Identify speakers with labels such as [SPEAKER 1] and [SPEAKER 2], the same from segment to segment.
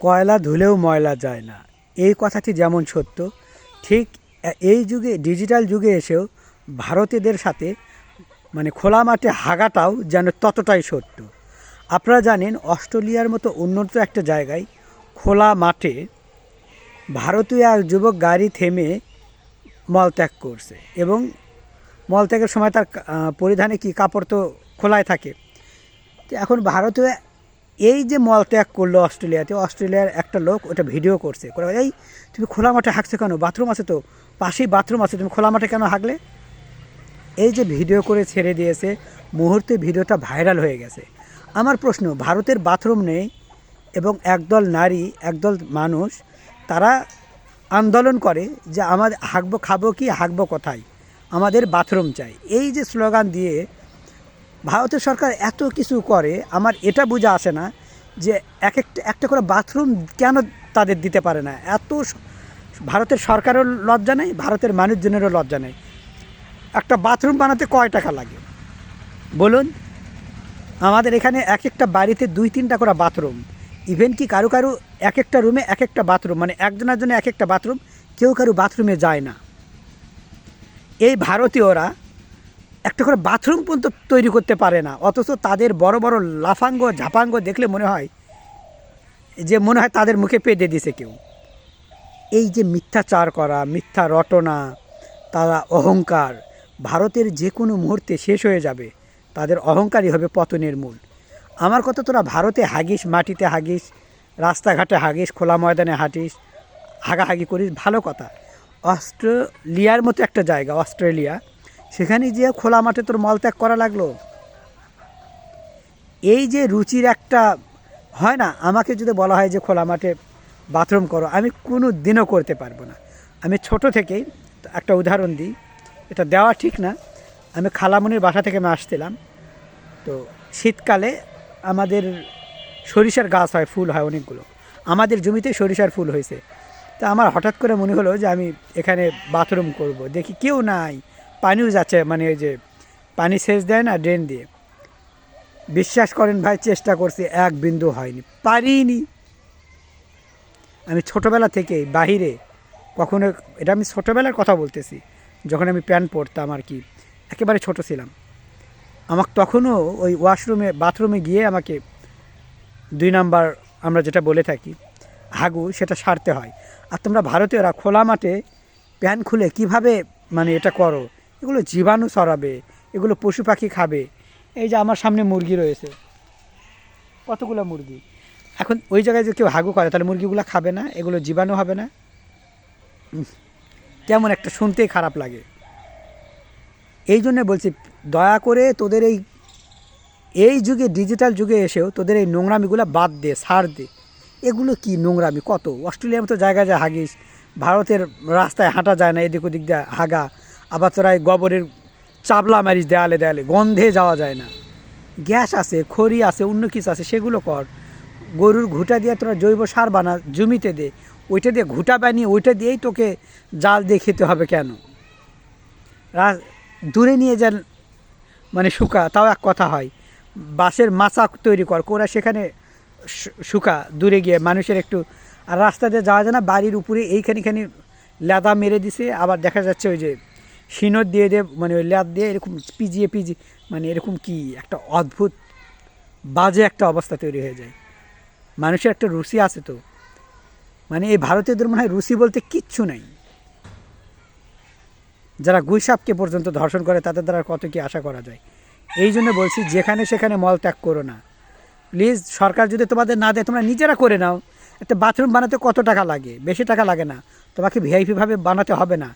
[SPEAKER 1] কয়লা ধুলেও ময়লা যায় না। এই কথাটি যেমন সত্য, ঠিক এই যুগে, ডিজিটাল যুগে এসেও ভারতীয়দের সাথে মানে খোলা মাঠে হাগাটাও যেন ততটাই সত্য। আপনারা জানেন, অস্ট্রেলিয়ার মতো উন্নত একটা জায়গায় খোলা মাঠে ভারতীয় এক যুবক গাড়ি থেমে মলত্যাগ করছে এবং মলত্যাগের সময় তার পরিধানে কি কাপড় তো খোলায় থাকে। এখন ভারতে এই যে মলত্যাগ করল অস্ট্রেলিয়াতে, অস্ট্রেলিয়ার একটা লোক ওটা ভিডিও করছে। করে এই, তুমি খোলা মাঠে হাঁকছো কেন? বাথরুম আছে তো, পাশেই বাথরুম আছে, তুমি খোলা মাঠে কেন হাঁকলে? এই যে ভিডিও করে ছেড়ে দিয়েছে, মুহূর্তে ভিডিওটা ভাইরাল হয়ে গেছে। আমার প্রশ্ন, ভারতের বাথরুম নেই এবং একদল নারী, একদল মানুষ, তারা আন্দোলন করে যে আমাদের হাঁকবো, খাব কি, হাঁকবো কোথায়? আমাদের বাথরুম চাই। এই যে স্লোগান দিয়ে ভারতের সরকার এত কিছু করে, আমার এটা বোঝা আসে না যে এক একটা একটা করে বাথরুম কেন তাদের দিতে পারে না? এত ভারতের সরকারের লজ্জা নেই, ভারতের মানুষজনেরও লজ্জা নেই। একটা বাথরুম বানাতে কয় টাকা লাগে? বলুন। আমাদের এখানে এক একটা বাড়িতে দুই তিনটা করে বাথরুম। ইভেন কি কারও কারও এক একটা রুমে এক একটা বাথরুম মানে একজনের জন্য এক একটা বাথরুম, কেউ কারও বাথরুমে যায় না। এই ভারতীয়রা একটা করে বাথরুম পর্যন্ত তৈরি করতে পারে না। অথচ তাদের বড় বড় লাফাঙ্গ, ঝাপাঙ্গ দেখলে মনে হয় যে মনে হয় তাদের মুখে পেদে দিছে কেউ। এই যে মিথ্যাচার করা, মিথ্যা রটনা, তারা অহংকার, ভারতের যে কোনো মুহূর্তে শেষ হয়ে যাবে। তাদের অহংকারই হবে পতনের মূল। আমার কথা তোরা ভারতে হাগিস, মাটিতে হাগিস, রাস্তাঘাটে হাগিস, খোলা ময়দানে হাঁটিস, হাগাহাগি করিস, ভালো কথা। অস্ট্রেলিয়ার মতো একটা জায়গা, অস্ট্রেলিয়া সেখানে গিয়ে খোলা মাঠে তোর মলত্যাগ করা লাগল? এই যে রুচির একটা, হয় না? আমাকে যদি বলা হয় যে খোলা মাঠে বাথরুম করো, আমি কোনো দিনও করতে পারব না। আমি ছোট থেকেই, একটা উদাহরণ দিই, এটা দেওয়া ঠিক না। আমি খালামুনির বাসা থেকে আমি আসছিলাম। তো শীতকালে আমাদের সরিষার গাছ হয়, ফুল হয় অনেকগুলো। আমাদের জমিতে সরিষার ফুল হয়েছে। তা আমার হঠাৎ করে মনে হলো যে আমি এখানে বাথরুম করব। দেখি কেউ নাই। পানিও যাচ্ছে মানে ওই যে পানি সেচ দেয় না ড্রেন দিয়ে। বিশ্বাস করেন ভাই, চেষ্টা করছি, এক বিন্দু হয়নি, পারিনি। আমি ছোটোবেলা থেকেই, বাহিরে কখনো, এটা আমি ছোটোবেলার কথা বলতেছি, যখন আমি প্যান্ট পরতাম আর কি, একেবারে ছোট ছিলাম। আমাকে তখনও ওই ওয়াশরুমে, বাথরুমে গিয়ে আমাকে দুই নাম্বার, আমরা যেটা বলে থাকি, হাগু, সেটা সারতে হয়। আর তোমরা ভারতীয়রা খোলা মাঠে প্যান খুলে কীভাবে মানে এটা করো? এগুলো জীবাণু ছড়াবে, এগুলো পশু পাখি খাবে। এই যে আমার সামনে মুরগি রয়েছে, কতগুলো মুরগি? এখন ওই জায়গায় যে কেউ হাগু করে, তাহলে মুরগিগুলো খাবে না, এগুলো জীবাণু হবে না? কেমন একটা শুনতেই খারাপ লাগে। এই জন্য বলছি, দয়া করে তোদের এই এই যুগে, ডিজিটাল যুগে এসেও তোদের এই নোংরামিগুলো বাদ দে সার দে। এগুলো কি নোংরামি? কত? অস্ট্রেলিয়ার মতো জায়গায় যায় হাগিস, ভারতের রাস্তায় হাঁটা যায় না, এদিক ওদিক দিয়ে হাগা। আবার তোরা এই গোবরের চাবলা মারিস দেয়ালে দেয়ালে, গন্ধে যাওয়া যায় না। গ্যাস আছে, খড়ি আছে, অন্য কিছু আছে, সেগুলো কর। গরুর ঘুঁটা দিয়ে তোরা জৈব সার বানা, জমিতে দে। ওইটা দিয়ে ঘুঁটা বানিয়ে, ওইটা দিয়েই তোকে জাল দিয়ে খেতে হবে কেন? দূরে নিয়ে যান মানে শুকা, তাও এক কথা হয়। বাঁশের মাচা তৈরি কর, কোরা সেখানে শুকা, দূরে গিয়ে। মানুষের একটু, আর রাস্তা দিয়ে যাওয়া যায় না, বাড়ির উপরে এইখানে খানি লেদা মেরে দিছে। আবার দেখা যাচ্ছে ওই যে শিনর দিয়ে দিয়ে মানে ওই ল্যাদ দিয়ে এরকম পিজিয়ে পিজি মানে এরকম কি একটা অদ্ভুত, বাজে একটা অবস্থা তৈরি হয়ে যায়। মানুষের একটা রুচি আছে তো। মানে এই ভারতীয়দের মনে হয় রুচি বলতে কিচ্ছু নাই। যারা গুইসাপকে পর্যন্ত ধর্ষণ করে, তাদের দ্বারা কত কি আশা করা যায়? এই জন্য বলছি, যেখানে সেখানে মল ত্যাগ করো না। প্লিজ, সরকার যদি তোমাদের না দেয়, তোমরা নিজেরা করে নাও। একটা বাথরুম বানাতে কত টাকা লাগে? বেশি টাকা লাগে না। তোমাকে ভিআইপিভাবে বানাতে হবে না।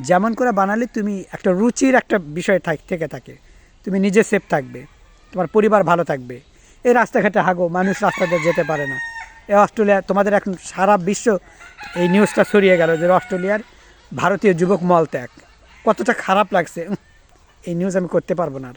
[SPEAKER 1] যেমন করে বানালে তুমি একটা রুচির একটা বিষয় থাক- থেকে থাকে। তুমি নিজে সেফ থাকবে, তোমার পরিবার ভালো থাকবে। এই রাস্তাঘাটে হাগো, মানুষ রাস্তাতে যেতে পারে না। এ অস্ট্রেলিয়া, তোমাদের এখন সারা বিশ্ব এই নিউজটা ছড়িয়ে গেল যে অস্ট্রেলিয়ার ভারতীয় যুবক মল ত্যাগ কতটা খারাপ লাগছে এই নিউজ আমি করতে পারব না আর।